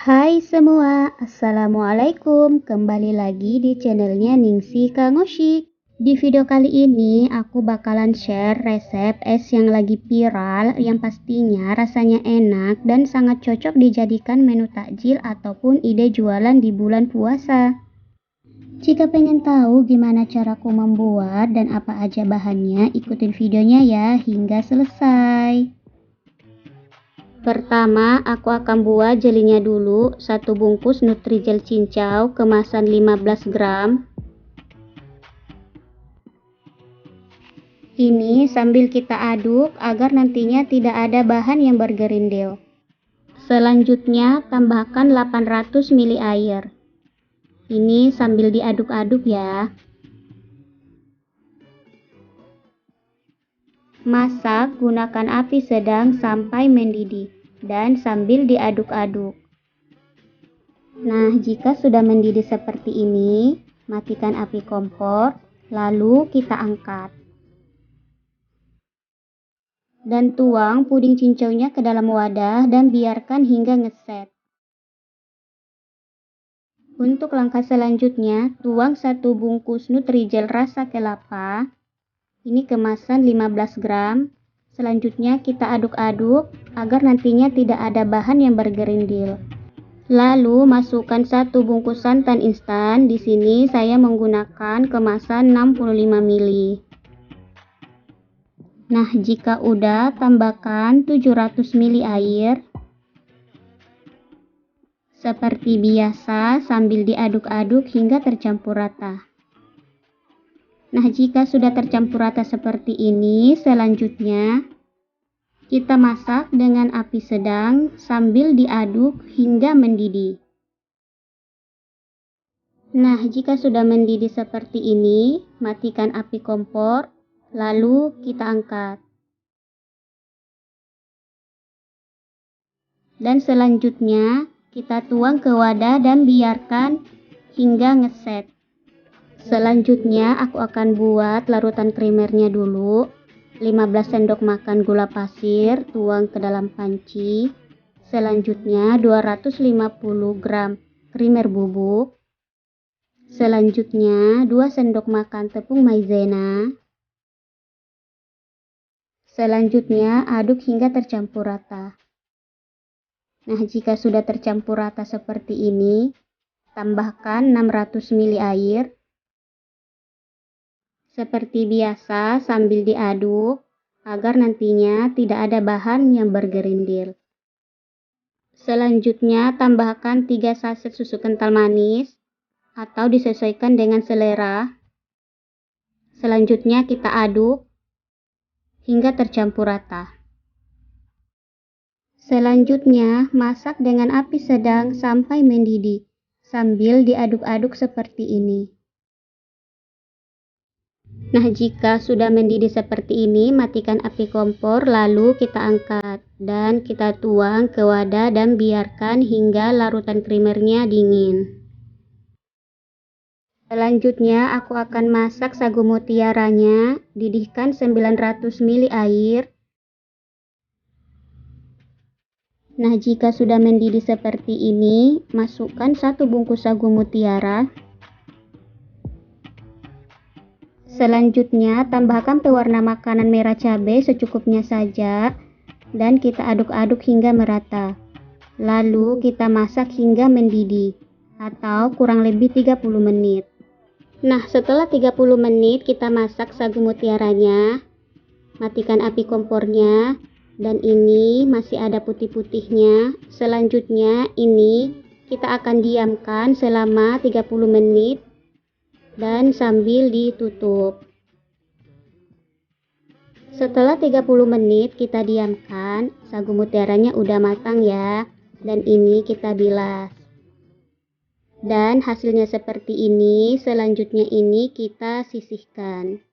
Hai semua, Assalamualaikum. Kembali lagi di channelnya Ningsi Kangoshi. Di video kali ini aku bakalan share resep es yang lagi viral yang pastinya rasanya enak dan sangat cocok dijadikan menu takjil ataupun ide jualan di bulan puasa. Jika pengen tahu gimana caraku membuat dan apa aja bahannya, ikutin videonya ya hingga selesai. Pertama, aku akan buat jelinya dulu. Satu bungkus Nutrijel cincau kemasan 15 gram. Ini sambil kita aduk agar nantinya tidak ada bahan yang bergerindil. Selanjutnya, tambahkan 800 ml air. Ini sambil diaduk-aduk ya. Masak gunakan api sedang sampai mendidih dan sambil diaduk-aduk. Nah, jika sudah mendidih seperti ini, matikan api kompor, lalu kita angkat. Dan tuang puding cincaunya ke dalam wadah dan biarkan hingga ngeset. Untuk langkah selanjutnya, tuang satu bungkus Nutrijel rasa kelapa ini kemasan 15 gram. Selanjutnya kita aduk-aduk agar nantinya tidak ada bahan yang bergerindil. Lalu masukkan satu bungkus santan instan. Di sini saya menggunakan kemasan 65 ml. Nah, jika udah tambahkan 700 ml air. Seperti biasa sambil diaduk-aduk hingga tercampur rata. Nah, jika sudah tercampur rata seperti ini, selanjutnya kita masak dengan api sedang sambil diaduk hingga mendidih. Nah, jika sudah mendidih seperti ini, matikan api kompor, lalu kita angkat. Dan selanjutnya, kita tuang ke wadah dan biarkan hingga ngeset. Selanjutnya aku akan buat larutan krimernya dulu. 15 sendok makan gula pasir tuang ke dalam panci. Selanjutnya 250 gram krimer bubuk. Selanjutnya 2 sendok makan tepung maizena. Selanjutnya aduk hingga tercampur rata. Nah, jika sudah tercampur rata seperti ini, tambahkan 600 ml air seperti biasa sambil diaduk agar nantinya tidak ada bahan yang bergerindil. Selanjutnya tambahkan 3 saset susu kental manis atau disesuaikan dengan selera. Selanjutnya kita aduk hingga tercampur rata. Selanjutnya masak dengan api sedang sampai mendidih sambil diaduk-aduk seperti ini. Nah, jika sudah mendidih seperti ini, matikan api kompor, lalu kita angkat dan kita tuang ke wadah dan biarkan hingga larutan krimernya dingin. Selanjutnya, aku akan masak sagu mutiaranya. Didihkan 900 ml air. Nah, jika sudah mendidih seperti ini, masukkan satu bungkus sagu mutiara Selanjutnya, tambahkan pewarna makanan merah cabai secukupnya saja dan kita aduk-aduk hingga merata. Lalu kita masak hingga mendidih atau kurang lebih 30 menit. Nah, setelah 30 menit kita masak sagu mutiaranya. Matikan api kompornya dan ini masih ada putih-putihnya. Selanjutnya ini kita akan diamkan selama 30 menit dan sambil ditutup. Setelah 30 menit kita diamkan, sagu mutiaranya udah matang ya. Dan ini kita bilas. Dan hasilnya seperti ini, selanjutnya ini kita sisihkan.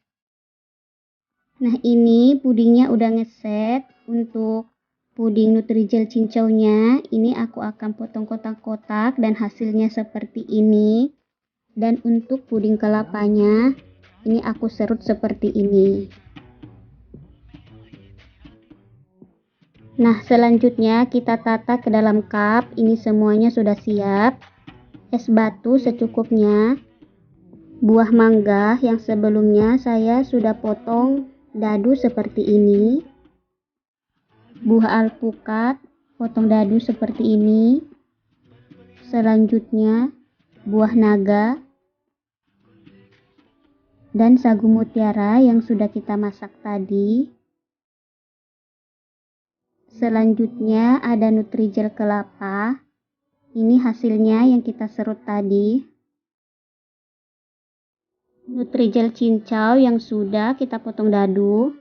Nah ini pudingnya udah ngeset untuk puding Nutrijel cincaunya. Ini aku akan potong kotak-kotak dan hasilnya seperti ini. Dan untuk puding kelapanya, ini aku serut seperti ini. Nah, selanjutnya kita tata ke dalam cup. Ini semuanya sudah siap. Es batu secukupnya. Buah mangga yang sebelumnya saya sudah potong dadu seperti ini. Buah alpukat potong dadu seperti ini. Selanjutnya buah naga dan sagu mutiara yang sudah kita masak tadi. Selanjutnya ada Nutrijel kelapa. Ini hasilnya yang kita serut tadi. Nutrijel cincau yang sudah kita potong dadu.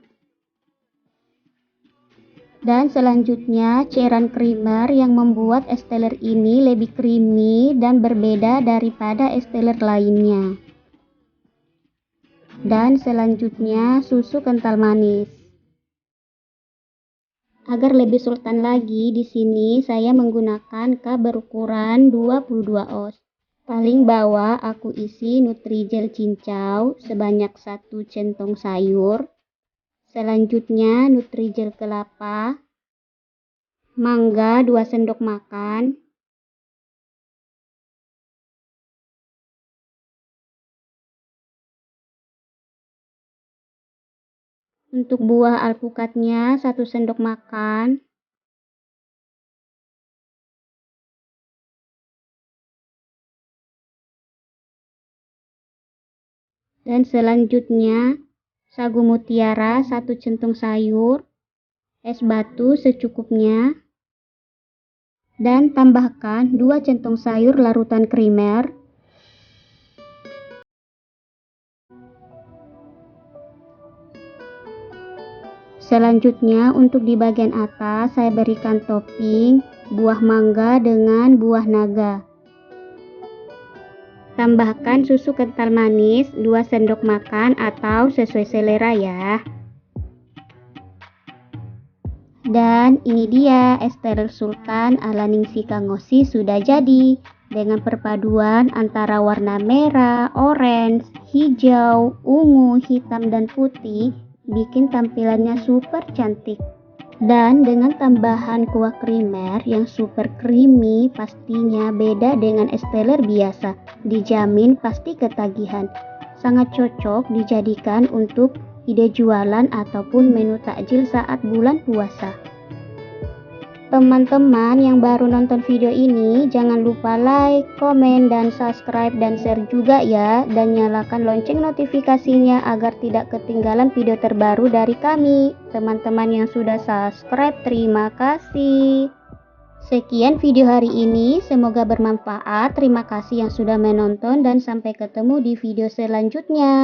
Dan selanjutnya cairan creamer yang membuat es teler ini lebih creamy dan berbeda daripada es teler lainnya. Dan selanjutnya susu kental manis. Agar lebih sultan lagi, di sini saya menggunakan cup berukuran 22 oz. Paling bawah aku isi Nutrijel cincau sebanyak satu centong sayur. Selanjutnya Nutrijel kelapa, mangga 2 sendok makan, Untuk buah alpukatnya satu sendok makan. Dan selanjutnya sagu mutiara satu centong sayur, es batu secukupnya, dan tambahkan 2 centong sayur larutan krimer Selanjutnya untuk di bagian atas saya berikan topping buah mangga dengan buah naga. Tambahkan susu kental manis 2 sendok makan atau sesuai selera ya. Dan ini dia es teler sultan ala Ningsi Kangosi sudah jadi dengan perpaduan antara warna merah, orange, hijau, ungu, hitam, dan putih bikin tampilannya super cantik. Dan dengan tambahan kuah krimer yang super creamy pastinya beda dengan es teler biasa. Dijamin pasti ketagihan. Sangat cocok dijadikan untuk ide jualan ataupun menu takjil saat bulan puasa. Teman-teman yang baru nonton video ini, jangan lupa like, komen, dan subscribe dan share juga ya. Dan nyalakan lonceng notifikasinya agar tidak ketinggalan video terbaru dari kami. Teman-teman yang sudah subscribe, terima kasih. Sekian video hari ini, semoga bermanfaat. Terima kasih yang sudah menonton dan sampai ketemu di video selanjutnya.